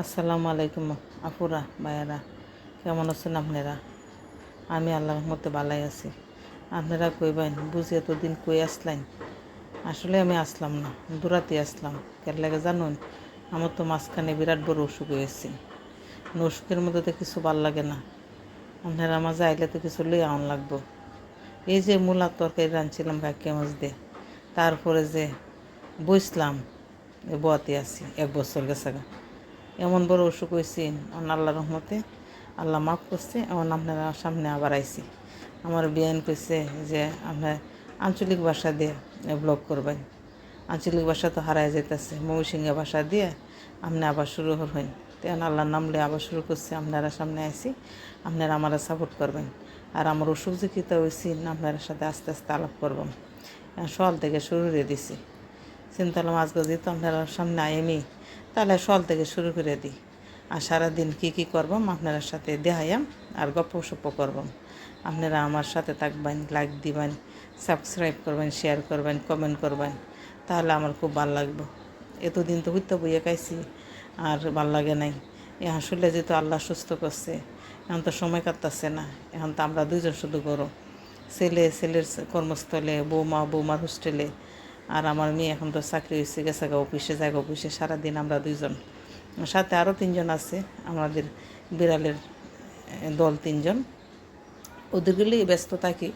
আসসালামু আলাইকুম আপুরা, ভাইয়ারা, কেমন আছেন আপনারা? আমি আল্লাহর মতো ভালাই আছি। আপনারা কইবেন বুঝি এতদিন কই আসলেন? আসলে আমি আসলাম না, দূরাতে আসলাম। কেন লাগে জানুন, আমার তো মাঝখানে বিরাট বড় অসুখ হয়েছে। অসুখের মধ্যে তো কিছু ভালো লাগে না। আপনারা মাঝে আইলে তো কিছু লই আউন লাগবো। এই যে মূলা তরকারি রাঁধছিলাম কাকিয়া মাছ দিয়ে, তারপরে যে বসলাম বোয়াতে আছি, এক বছর গেছে। এমন বড় অসুখ হয়েছি অন আল্লাহ রহমতে। আল্লাহ মাফ করছে এমন আপনারা সামনে আবার আইছি আমার বিয়ান কইছে যে, আপনার আঞ্চলিক ভাষা দিয়ে ব্লগ করবেন। আঞ্চলিক ভাষা তো হারাই যাইতেছে, মৌসিংহা ভাষা দিয়ে আপনি আবার শুরু হইন তেমন আল্লাহর নামলে আবার শুরু করছে, আপনারা সামনে আইছি আপনারা আমারা সাপোর্ট করবেন। আর আমার অসুখ যে কীতা হয়েছি আপনার সাথে আস্তে আস্তে আলাপ করবেন সকাল থেকে শুরু দিয়ে দিছি। চিন্তা আজকে যেহেতু আপনারা সামনে আইমি তাহলে সকাল থেকে শুরু করে দিই। আর সারাদিন কী কী করবাম আপনার সাথে দেখাইয়াম আর গপ্প সপ্প করবাম আপনারা আমার সাথে থাকবেন লাইক দিবেন সাবস্ক্রাইব করবেন শেয়ার করবেন কমেন্ট করবেন। তাহলে আমার খুব ভালো লাগবে। এতদিন তো হইতে বইয়ে খাইছি, আর ভালো লাগে নাই। এ আসলে যেহেতু আল্লাহ সুস্থ করছে, এখন তো সময় কাটতেছে না। এখন তো আমরা দুজন শুধু করো ছেলে, ছেলের কর্মস্থলে, বৌমা, বৌমার হোস্টেলে আর আমার মেয়ে এখন তো চাকরি হয়েছে গেছে গা অফিসে যায় অফিসে, সারাদিন আমরা দুইজন। সাথে আরও তিনজন আছে, আমাদের বিড়ালের দল তিনজন। ওদেরগুলোই ব্যস্ত থাকি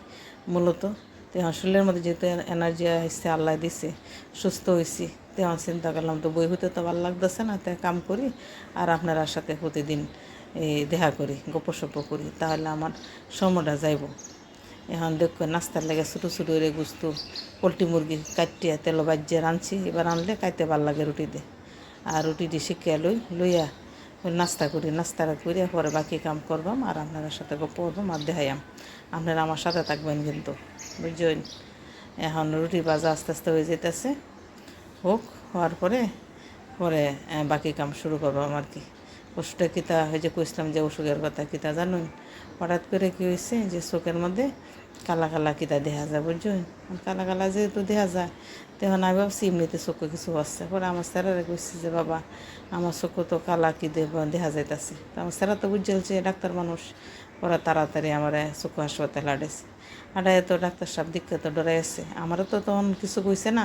মূলত। তো হসপিটালের মধ্যে যেহেতু এনার্জি আসছে আল্লাহ দিছে, সুস্থ হয়েছি তেমন চিন্তা করলাম, তো বই হইতে তো ভালো লাগতেছে না তাই কাম করি, আর আপনার সাথে প্রতিদিন এই দেখা করি গপসপ করি, তাহলে আমার সময়টা যাইব। এখন দেখো, নাস্তার লাগে ছোটো ছোটো রে গুস্তু, পোলট্রি মুরগি কাটিয়া তেল বাজ্যে রাঁধছি, এবার আনলে খাইতে ভালো লাগে রুটি দিয়ে আর রুটিটি শিখিয়া লই, লইয়া নাস্তা করি নাস্তাটা করিয়া পরে বাকি কাম করবাম, আর আপনার সাথে গপ্প করবাম, আর দেখাইয়াম। আপনারা আমার সাথে থাকবেন কিন্তু, বুঝছেন? এখন রুটি বাজা আস্তে আস্তে হয়ে যেতেছে হোক, হওয়ার পরে পরে বাকি কাম শুরু করবাম আর কি। ওষুধটা কিতা হয়ে যে কইছিলাম যে অসুখের কথা, কিতা জানুন? হঠাৎ করে কী হয়েছে যে চোখের মধ্যে কালা কালা কিতা দেখা যায়, বুঝছ? কালা কালা যেহেতু দেখা যায়, তখন আমি ভাবছি, এমনিতে চোখে কিছু হচ্ছে পরে আমার স্যারারে কইছি যে, বাবা, আমার চোখে তো কালা কি দেখা যাইতাছে। তো আমার স্যারা তো বুঝছে ডাক্তার মানুষ, ওরা তাড়াতাড়ি আমার চক্ষু হাসপাতাল হাঁটেছে হাঁটাই তো ডাক্তার সাহেব দিকে তো ডরাই আছে। আমারও তো তখন কিছু কইছে না।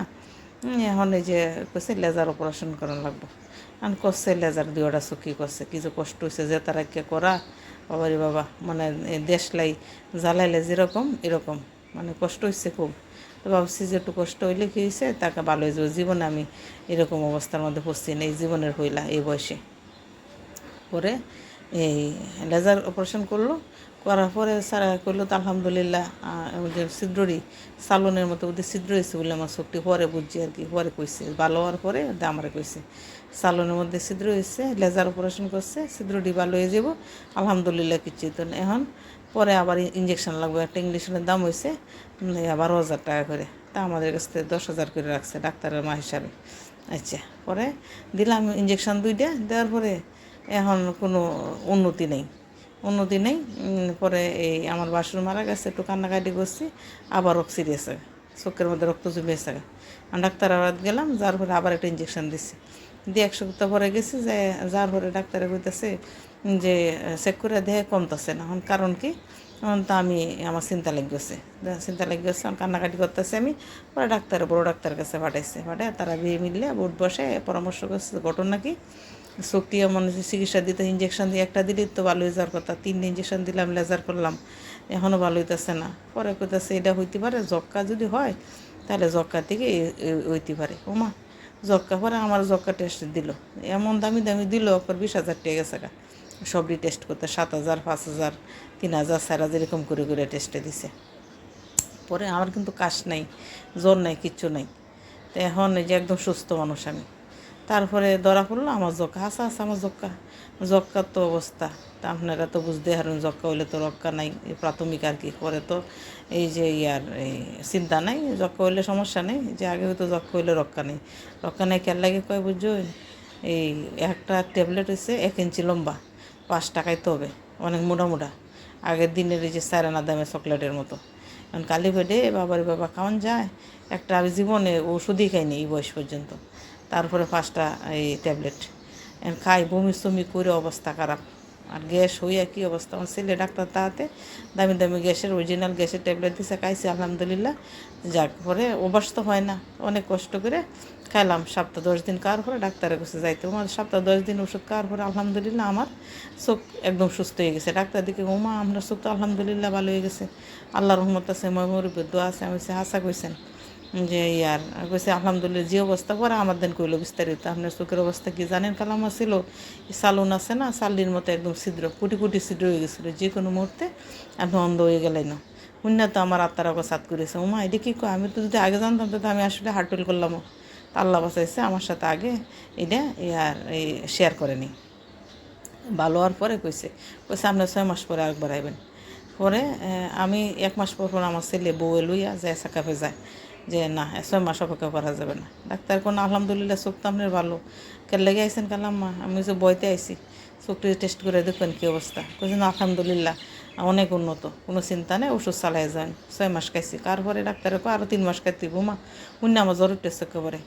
এখন এই যে কইছে, লেজার অপারেশন করার লাগবো। এখন করছে, লেজার দুইটা চুকি করছে। কিছু কষ্ট হয়েছে যে তারা কে করা বাবারি বাবা মানে দেশলাই জ্বালাইলে যেরকম, এরকম। মানে কষ্ট হয়েছে খুব। তো ভাবছি যে একটু কষ্ট হইলে কী হয়েছে তাকে ভালো হয়ে যাবে জীবনে আমি এরকম অবস্থার মধ্যে পড়ছি না এই জীবনের হইলা এই বয়সে। পরে এই লেজার অপারেশন করল করার পরে সারা করল তো আলহামদুলিল্লাহ যে ছিদ্ররি সালনের মতো ওদের ছিদ্র হয়েছে বলে আমার চোখটি পরে বুঝছি আর কি পরে কইছে। ভালো হওয়ার পরে ওদের আমারে কইছে সালনের মধ্যে ছিদ্র হয়েছে লেজার অপারেশন করছে ছিদ্রটি ভালো হয়ে যাব আলহামদুলিল্লাহ কিছু তো। এখন। পরে আবার ইঞ্জেকশন লাগবে একটা ইঞ্জেকশনের দাম হয়েছে উম, বারো হাজার টাকা করে। তা আমাদের কাছ থেকে দশ হাজার করে রাখছে ডাক্তারের মা হিসাবে। আচ্ছা পরে দিলাম ইঞ্জেকশন দুইটা দেওয়ার পরে এখন কোনো উন্নতি নেই। নেই উম, পরে এই আমার বাসুর মারা গেছে একটু কান্নাকাটি করছি আবার রক্ত সিরিয়াস চোখের মধ্যে রক্ত জমেছে আমি ডাক্তার আবার গেলাম যার পরে আবার একটা ইঞ্জেকশন দিছে। দিয়ে এক সপ্তাহ পরে গেছি যে যার পরে ডাক্তারে কইতেছে যে চেক করে দেহে কমতেছে না। এখন কারণ কি? এখন তো আমি আমার চিন্তা লেগে গেছে। চিন্তা লেগে গেছে আমি কান্নাকাটি করতেছে আমি। পরে ডাক্তার বড় ডাক্তারের কাছে পাঠাইছে। পাঠায় তারা বিয়ে মিললে বোর্ড বসে পরামর্শ করছে ঘটনা কি? শক্তি এমন চিকিৎসা দিতে ইঞ্জেকশন দিয়ে একটা দিলে তো ভালো হয়ে যাওয়ার কথা। তিনটে ইঞ্জেকশন দিলাম লেজার করলাম এখনও ভালো হইতেছে না। পরে কইতেছে, এটা হইতে পারে জক্কা যদি হয়, তাহলে জক্কা থেকে হইতে পারে। ওমা জক্কা পরে আমার জক্কা টেস্ট দিল। এমন দামি দামি দিল, ওপর বিশ হাজার টাকা গেছে গা। টেস্ট করতে, সাত হাজার, পাঁচ হাজার, তিন হাজার, চার হাজার, এরকম করে করে টেস্টে দিছে। পরে আমার কিন্তু কাশ নাই, জ্বর নাই, কিচ্ছু নাই। তো এখন যে একদম সুস্থ মানুষ আমি। তারপরে ধরা পড়ল, আমার জক্কা হাসা হাসা, আমার জক্কা জক্কার তো অবস্থা। তা আপনারা তো বুঝতে হারেন জক্কা হইলে তো রক্কা নাই প্রাথমিক আর কি। পরে তো এই যে ইয়ার, এই চিন্তা নাই জক্কা হইলে সমস্যা নেই। যে আগে হয়তো জক্কা হইলে রক্ষা নেই। রক্ষা নেই কেন লাগে কয় বুঝছ? এই একটা ট্যাবলেট হচ্ছে এক ইঞ্চি লম্বা। পাঁচ টাকায় তো হবে, অনেক মোটা মোটা। আগের দিনের এই যে সারানা দামে চকলেটের মতো। কারণ কালী পেটে বাবার বাবা খাওয়ান যায়। একটা আমি জীবনে ওষুধই খাইনি এই বয়স পর্যন্ত। তারপরে পাঁচটা এই ট্যাবলেট। এখন খাই, বমি সমি করে অবস্থা খারাপ। আর গ্যাস হইয়া কি অবস্থা? আমার ছেলে ডাক্তার তাহাতে দামি দামি গ্যাসের অরিজিনাল গ্যাসের ট্যাবলেট দিছে, খাইছি, আলহামদুলিল্লাহ। যাক, পরে অভ্যাস তো হয় না। অনেক কষ্ট করে খাইলাম। সপ্তাহ দশ দিন কার পরে ডাক্তারের কাছে যাইতে আমার সপ্তাহ দশ দিন ওষুধ কার পরে? আলহামদুলিল্লাহ আমার চোখ একদম সুস্থ হয়ে গেছে। ডাক্তার দিকে ওমা আমরা চোখ তো আলহামদুলিল্লাহ ভালো হয়ে গেছে। আল্লাহ রহমত আছে ময়মরিবের দোয়া আছে। আমি হাসা কইছেন। যে ইয়ার কইছে, আলহামদুলিল্লাহ, যে অবস্থা, পরে আমার দিন কইলো বিস্তারিত। আপনার চোখের অবস্থা কি জানেন? কালাম ছিল সালুন আছে না, সাল্লির মতো একদম ছিদ্র, কুটি কুটি ছিদ্র হয়ে গেছিল যে কোনো মুহূর্তে আপনি অন্ধ হয়ে গেলেন না। শূন্য তো আমার আত্মার আগে সাত করেছে। উমা, এটা কী কয়? আমি তো যদি আগে জানতাম তো আমি আসলে হার্টুল করলাম। আল্লাহ বাসাইছে আমার সাথে আগে। এটা ইয়ার এই শেয়ার করেনি। ভালো হওয়ার পরে কইছে কইছে, আপনার ছয় মাস পরে আরেকবার আইবেন। পরে আমি এক মাস পর পর আমার ছেলে বউয়ে লইয়া যায় সাকাফে যায় যে না ছয় মাস অপেক্ষা করা যাবে না। ডাক্তার কোনো আলহামদুলিল্লাহ চোখ তো আপনার ভালো। কেন লেগে আইসেন কালাম মা আমি যে বইতে আইছি, চোখটি টেস্ট করে দেখবেন কী অবস্থা। কইছেন আলহামদুলিল্লাহ, অনেক উন্নত। কোনো চিন্তা নেই, ওষুধ চালাই যান। ছয় মাস খাইছি। কারপরে ডাক্তারে কো আরও তিন মাস খাইতে মা। উনি আমার জ্বর টেস্ট একেবারে।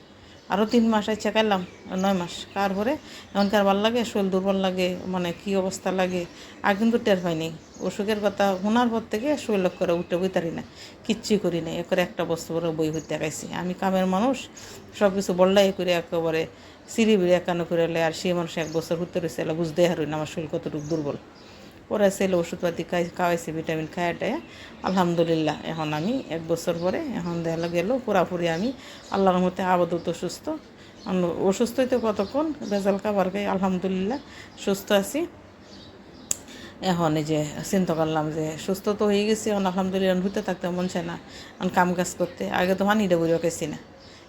আরও তিন মাস আইসা খাইলাম নয় মাস। কার পরে এমনকার ভালো লাগে? শরীর দুর্বল লাগে মানে কি অবস্থা লাগে? আর কিন্তু টের পাইনি অসুখের কথা শোনার পর থেকে শরীর করে উঠে বইতারি না কিচ্ছু করি না একরে একটা বস্তু করে বই হইতে গাইছি আমি কামের মানুষ সব কিছু বললাই করে একেবারে সিঁড়ি বিড়ি একান্ন করে আর সেই মানুষ এক বছর হতে রয়েছে বুঝতে হারুই না আমার শরীর কতটুকু দুর্বল। পরে ছেলে ওষুধপাতি খাওয়াইছি ভিটামিন খায় টায় আলহামদুলিল্লাহ, এখন আমি এক বছর পরে এখন দেখা গেল পুরাপুরি আমি আল্লাহর মতে আপাতত সুস্থ। আন- অসুস্থ হইতে কতক্ষণ? ভেজাল খাবার খাই, আলহামদুলিল্লাহ, সুস্থ আছি। এখন এই যে চিন্তা করলাম যে সুস্থ তো হয়ে গেছি, এখন আলহামদুলিল্লাহ হইতে থাকতে মন চায় না, এখন কাম কাজ করতে। আগে তো পানিটা বুড়িও খাইছি না।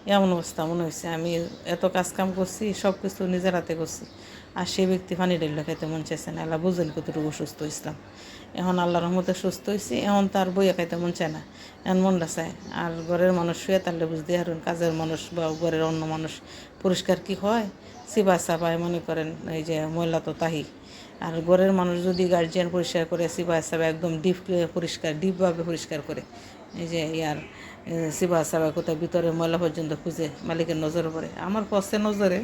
এমন অবস্থা মনে হয়েছে আমি এত কাজ কাম করছি সব কিছু নিজের হাতে করছি। আর সেই ব্যক্তি পানি ডাইলে খাইতে মন চাইছে না। আল্লাহ বুঝেন কতটুকু সুস্থ হয়েছিলাম এখন আল্লাহর রহমতে সুস্থ হয়েছি এখন তার বইয়া খাইতে মন চায় না। এখন মনটা চায়, আর ঘরের মানুষ শুয়ে তাহলে বুঝতে হারুন কাজের মানুষ বা ঘরের অন্য মানুষ পরিষ্কার কি হয়? সিবা সাবাই মনে করেন, এই যে ময়লা তো তাহি। আর ঘরের মানুষ যদি গার্জিয়ান পরিষ্কার করে, সিবা সাবা একদম ডিপ পরিষ্কার ডিপভাবে পরিষ্কার করে। এই যে ইয়ার সিবা সাবা কোথায় ভিতরে ময়লা পর্যন্ত খুঁজে, মালিকের নজরে পড়ে। আমার কষ্টে নজরে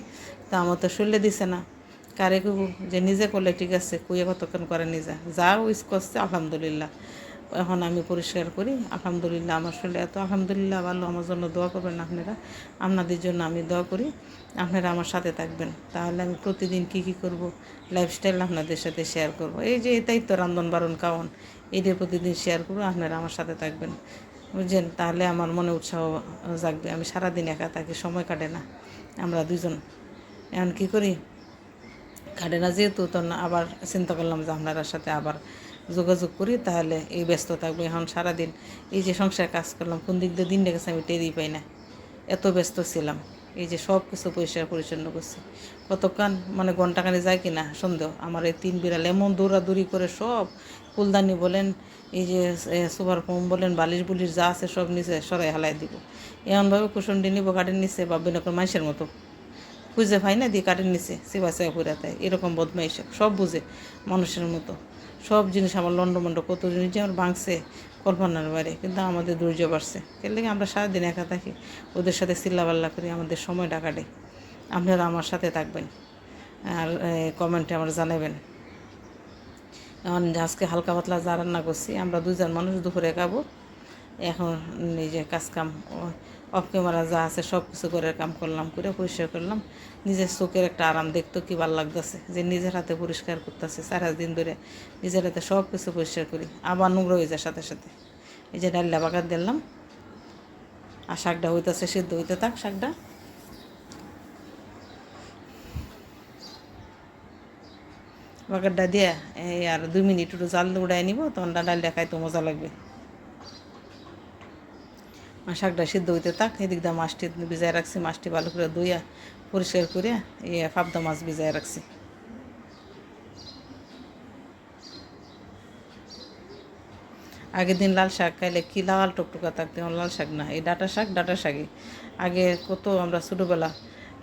তা আমার তো শুনলে দিছে না। কারে যে নিজে করলে ঠিক আছে কুয়ে কতক্ষণ করে নিজে। যা উইস করছে, আলহামদুলিল্লাহ। এখন আমি পরিষ্কার করি, আলহামদুলিল্লাহ, আমার শরীরে এত আলহামদুলিল্লাহ ভালো আমার জন্য দোয়া করবেন আপনারা। আপনাদের জন্য আমি দোয়া করি, আপনারা আমার সাথে থাকবেন। তাহলে আমি প্রতিদিন কি কি করব লাইফস্টাইল আপনাদের সাথে শেয়ার করব। এই যে, এটাই তো রান্ধন বারণ খাওয়ান এইটা প্রতিদিন শেয়ার করব, আপনারা আমার সাথে থাকবেন। বুঝছেন? তাহলে আমার মনে উৎসাহ জাগবে। আমি সারাদিন একা থাকি, সময় কাটে না। আমরা দুজন এখন কী করি? কাটে না, যেহেতু তো না, আবার চিন্তা করলাম যে আপনার সাথে আবার যোগাযোগ করি, তাহলে এই ব্যস্ত থাকব। এখন সারাদিন এই যে সংসার কাজ করলাম, কোন দিক দিয়ে দিন গেছে আমি টেরই পাই না। এত ব্যস্ত ছিলাম, এই যে সব কিছু পরিষ্কার পরিচ্ছন্ন করছি। কতক্ষণ মানে ঘন্টাখানে যায় কি না সন্দেহ। আমার এই তিন বিড়াল এমন দৌড়াদৌড়ি করে সব ফুলদানি বলেন, এই যে সুপার ফোম বলেন, বালিশ বুলিশ যা আছে সব নিচে সরাই হালাই দিব। এমনভাবে কুসুন্ডি নিব গাড়ির নিচে বা বিনকর মানুষের মতো। খুঁজে পাই না, দিয়ে কাটের নিচে সেবা সেবা করে তাই এরকম বদমাইশ, সব বুঝে মানুষের মতো। সব জিনিস আমার লন্ডমন্ড কত জিনিস যে আমার ভাঙছে কল্পনার বাইরে, কিন্তু আমাদের ধৈর্য বাড়ছে। এর লেগে আমরা সারাদিন একা থাকি, ওদের সাথে চিল্লাপাল্লা করি, আমাদের সময়টা কাটে। আপনারা আমার সাথে থাকবেন আর কমেন্টে আমার জানাবেন। এখন আজকে হালকা পাতলা যা রান্না করছি, আমরা দুজন মানুষ দুপুরে খাব। এখন নিজে কাজ কাম অফ ক্যামেরা যা আছে সব কিছু করে কাম করলাম, করে পরিষ্কার করলাম। নিজের চোখের একটা আরাম দেখতো কি ভালো লাগতেছে যে নিজের হাতে পরিষ্কার করতেছে। পাঁচ দিন ধরে নিজের হাতে সব কিছু পরিষ্কার করি, আবার নোংরা হয়ে যায় সাথে সাথে। এই যে ডাল্লা বাগার দিলাম আর শাকটা হইতেছে, সিদ্ধ হইতে থাক শাকটা বাগারটা দিয়ে এই আর দুই মিনিট একটু জাল উড়াই নিব, তখন ডালটা খাইতে মজা লাগবে। শাকটা সিদ্ধ হইতে থাক, এদিক দিয়ে মাছটি ভিজায় রাখছি, মাছটি ভালো করে ধুইয়া পরিষ্কার করে এই ফাবদা মাছ ভিজায় রাখছি। আগের দিন লাল শাক খাইলে কি লাল টুকটুকা থাকতে? লাল শাক না, এই ডাটা শাক, ডাটা শাকই। আগে কত আমরা ছোটোবেলা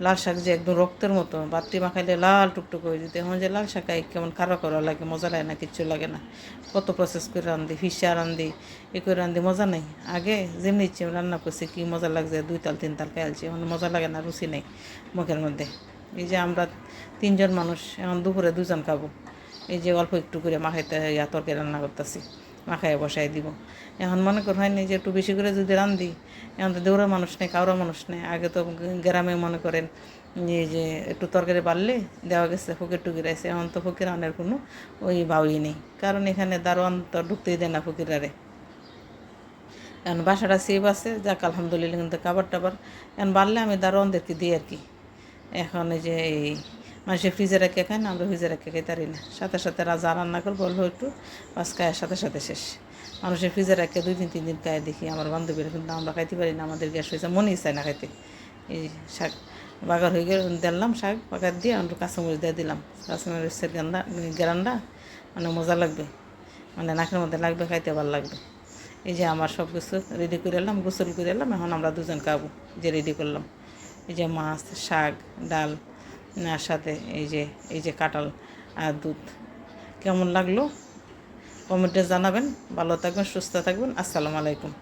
লাল শাক যে একদম রক্তের মতো বাত্রি মাখাইলে লাল টুকটুক হয়ে যেত। এখন যে লাল শাক কেমন কারও করা লাগে, মজা লাগে না, কিচ্ছু লাগে না। কত প্রসেস করে রান্ধি ফিসা রান্ধি এ করে রান্ধি মজা নেই। আগে যেমনি ইচ্ছে রান্না করছি, কী মজা লাগছে, দুই তাল, তিন তাল খাইলছি এখন মজা লাগে না, রুচি নেই মুখের মধ্যে। এই যে আমরা তিনজন মানুষ, এখন দুপুরে দুজন খাব। এই যে অল্প একটু করে মাখাইতে ইয়া তরকারি রান্না করতেছি। মাখায় বসাই দিব। এখন মনে কর হয়নি যে একটু বেশি করে যদি রান্ধি, এখন তো দেউরা মানুষ নেই কারও মানুষ নেই। আগে তো গ্রামে মনে করেন যে একটু তরকারি বাড়লে দেওয়া গেছে, ফকির টুকির আছে। এখন তো ফকির আনের কোনো ওই বাউই নেই। কারণ এখানে দারোয়ান তো ঢুকতেই দেয় না ফকিরারে। এখন বাসাটা সেভ আছে, যাক, আলহামদুলিল্লাহ, কিন্তু খাবার টাবার এখন বাড়লে আমি দারোয়ানদেরকে দিই আর কি। এখন এই যে এই মানুষের ফ্রিজে রেখে খায় না, আমরা ফ্রিজে রেখে খাই, তারি না সাথে সাথে রাজা রান্না করব অল্প একটু, বাস খায় সাথে সাথে শেষ। মানুষের ফ্রিজে রেখে দুই দিন, তিন দিন খায় দেখি আমার বান্ধবীরা, কিন্তু আমরা খাইতে পারি না, আমাদের গ্যাস হয়েছে মনেই চায় না খাইতে। এই শাক বাগার হয়ে গেলে, দিলাম শাক, বাগার দিয়ে একটু কাঁচামরিচ দিয়ে দিলাম। কাঁচামরিচের গান্দা গ্রান্ডা মানে মজা লাগবে। মানে নাকের মধ্যে লাগবে, খাইতে ভালো লাগবে। এই যে আমার সব কিছু রেডি করে এলাম, গোসল করে এলাম, এখন আমরা দুজন খাব, যে রেডি করলাম। এই যে মাছ, শাক, ডাল আর সাথে এই যে এই যে কাঁঠাল আর দুধ। কেমন লাগল? কমেন্টে জানাবেন। ভালো থাকবেন, সুস্থ থাকবেন। আসসালামু আলাইকুম।